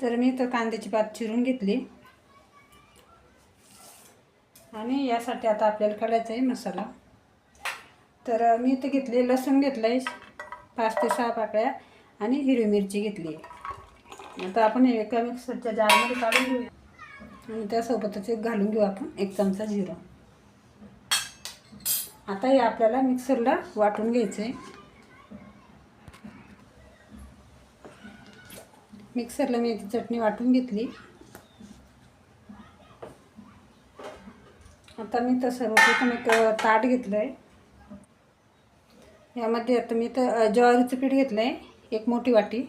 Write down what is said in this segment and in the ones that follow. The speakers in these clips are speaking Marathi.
तर मी तर कांद्याची पात चिरून घेतली. आणि यासाठी आता आपल्याला काढायचा आहे मसाला. तर मी इथं घेतली लसूण घेतलं आहे पाच ते सहा पाकळ्या आणि हिरवी मिरची घेतली. आहे आता आपण एका मिक्सरच्या जारमध्ये काढून घेऊया. आणि त्यासोबतच एक घालून घेऊ आपण एक चमचा जिरं. आता हे आपल्याला मिक्सरला वाटून घ्यायचं आहे मिक्सरला मी याची चटणी वाटून घेतली. आता मी तर सर्वप्रथम एक ताट घेतलं आहे यामध्ये आता मी तर ज्वारीचं पीठ घेतलं आहे एक मोठी वाटी.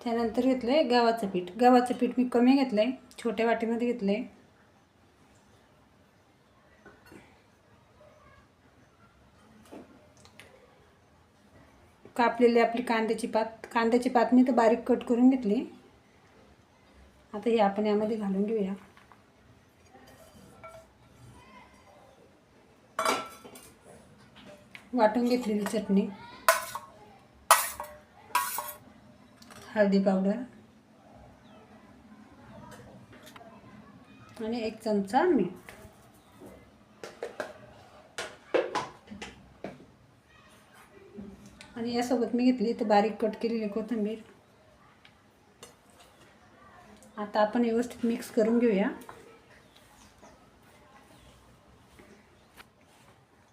त्यानंतर घेतलं आहे गव्हाचं पीठ. गव्हाचं पीठ मी कमी घेतलं आहे छोट्या वाटीमध्ये घेतलं आहे कापलेली आपली कांद्याची पात कांद्याची पात मी तर बारीक कट करून घेतली. आता हे आपण यामध्ये घालून घेऊया. वाटून घेतलेली चटणी. हळदी पावडर. आणि एक चमचा मीठ. आणि यासोबत मी घेतली तर बारीक कट केलेली कोथिंबीर. आता आपण व्यवस्थित मिक्स करून घेऊया.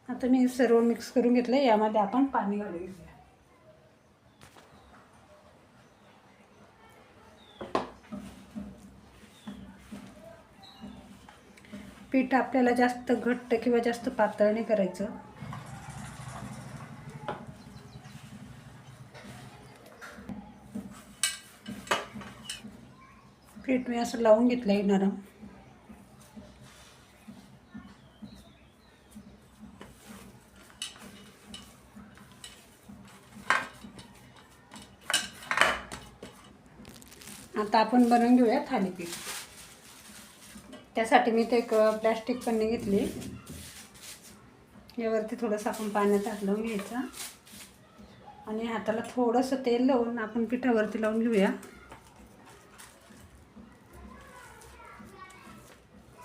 आता मी सर्व मिक्स करून घेतलं यामध्ये आपण पाणी घालून घेऊया. पीठ आपल्याला जास्त घट्ट किंवा जास्त पातळ नाही करायचं. पीठ मी असं लावून घेतलं आहे नरम. आता आपण बनवून घेऊया थालीपीठ. त्यासाठी मी ते एक प्लॅस्टिक पन्नी घेतली. यावरती थोडंसं आपण पाण्यात हात लावून घ्यायचं. आणि हाताला थोडंसं तेल लावून आपण पिठावरती लावून घेऊया.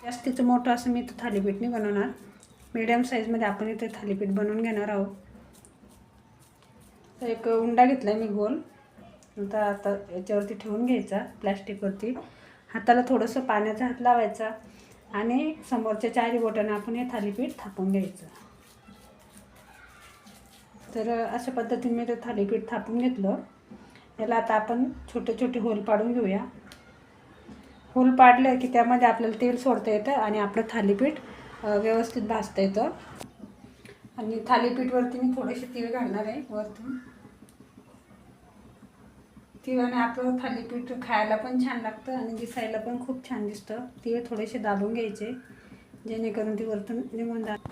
जास्तीचं मोठं असं मी इथं थालीपीठ नाही बनवणार. मीडियम साईजमध्ये आपण इथे थालीपीठ बनवून घेणार आहोत. तर एक उंडा घेतला आहे मी गोल. आता आता याच्यावरती ठेवून घ्यायचा प्लॅस्टिकवरती हाताला थोडंसं पाण्याचा हात लावायचा आणि समोरच्या चारी बोटानं आपण हे थालीपीठ थापून घ्यायचं. तर अशा पद्धतीने मी ते थालीपीठ थापून घेतलं. याला आता आपण छोटे छोटे होल पाडून घेऊया. फूल पाडलं की त्यामध्ये आपल्याला तेल सोडता येतं आणि आपलं थालीपीठ व्यवस्थित भाजता येतं. आणि थालीपीठवरती मी थोडेसे तीळ घालणार आहे वरतून. तिळाने आपलं थालीपीठ खायला पण छान लागतं आणि दिसायला पण खूप छान दिसतं. तीळ थोडेसे दाबून घ्यायचे जेणेकरून ती वरतून निघून जात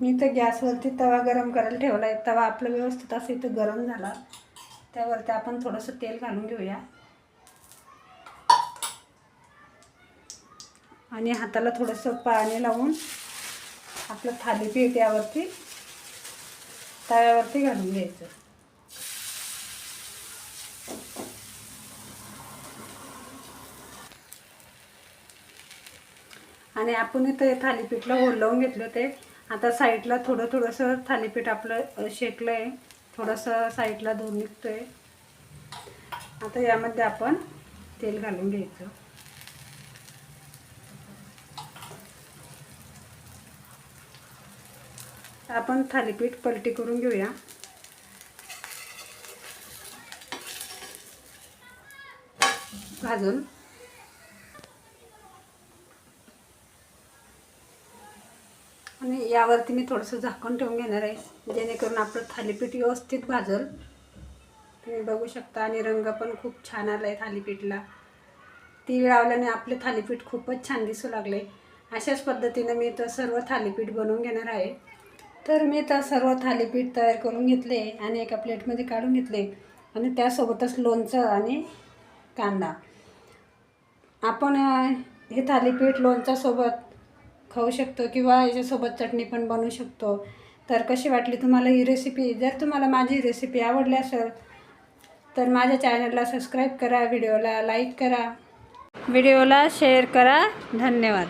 मी तर गॅसवरती तवा गरम करायला ठेवला आहे तवा आपलं व्यवस्थित असं इथं गरम झाला. त्यावरती आपण थोडंसं तेल घालून घेऊया. आणि हाताला थोडंसं पाणी लावून आपलं थालीपीठ यावरती तव्यावरती घालून घ्यायचं. आणि आपण इथं थालीपीठला होल घेतलं ते. आता साईडला थोडं थोडंसं थालीपीठ आपलं शेकलं आहे थोडंसं साईडला धुवून निघतं आहे आता यामध्ये आपण तेल घालून घ्यायचं. आपण थालीपीठ पलटी करून घेऊया. भाजून. आणि यावरती मी थोडंसं झाकण ठेवून घेणार आहे जेणेकरून आपलं थालीपीठ व्यवस्थित भाजल. तुम्ही बघू शकता आणि रंग पण खूप छान आला आहे थालीपीठला. तीळ लावल्याने आपले थालीपीठ खूपच छान दिसू लागले अशाच पद्धतीनं मी तर सर्व थालीपीठ बनवून घेणार आहे. तर मी तर सर्व थालीपीठ तयार करून घेतले आणि एका प्लेटमध्ये काढून घेतले. आणि त्यासोबतच लोणचं आणि कांदा. आपण हे थालीपीठ लोणच्यासोबत खाऊ शकतो किंवा याच्यासोबत चटणी पण बनवू शकतो. तर कशी वाटली तुम्हाला ही रेसिपी जर तुम्हाला माझी रेसिपी आवडली असेल तर माझ्या चॅनलला सबस्क्राईब करा व्हिडिओला लाईक करा. व्हिडिओला शेअर करा. धन्यवाद.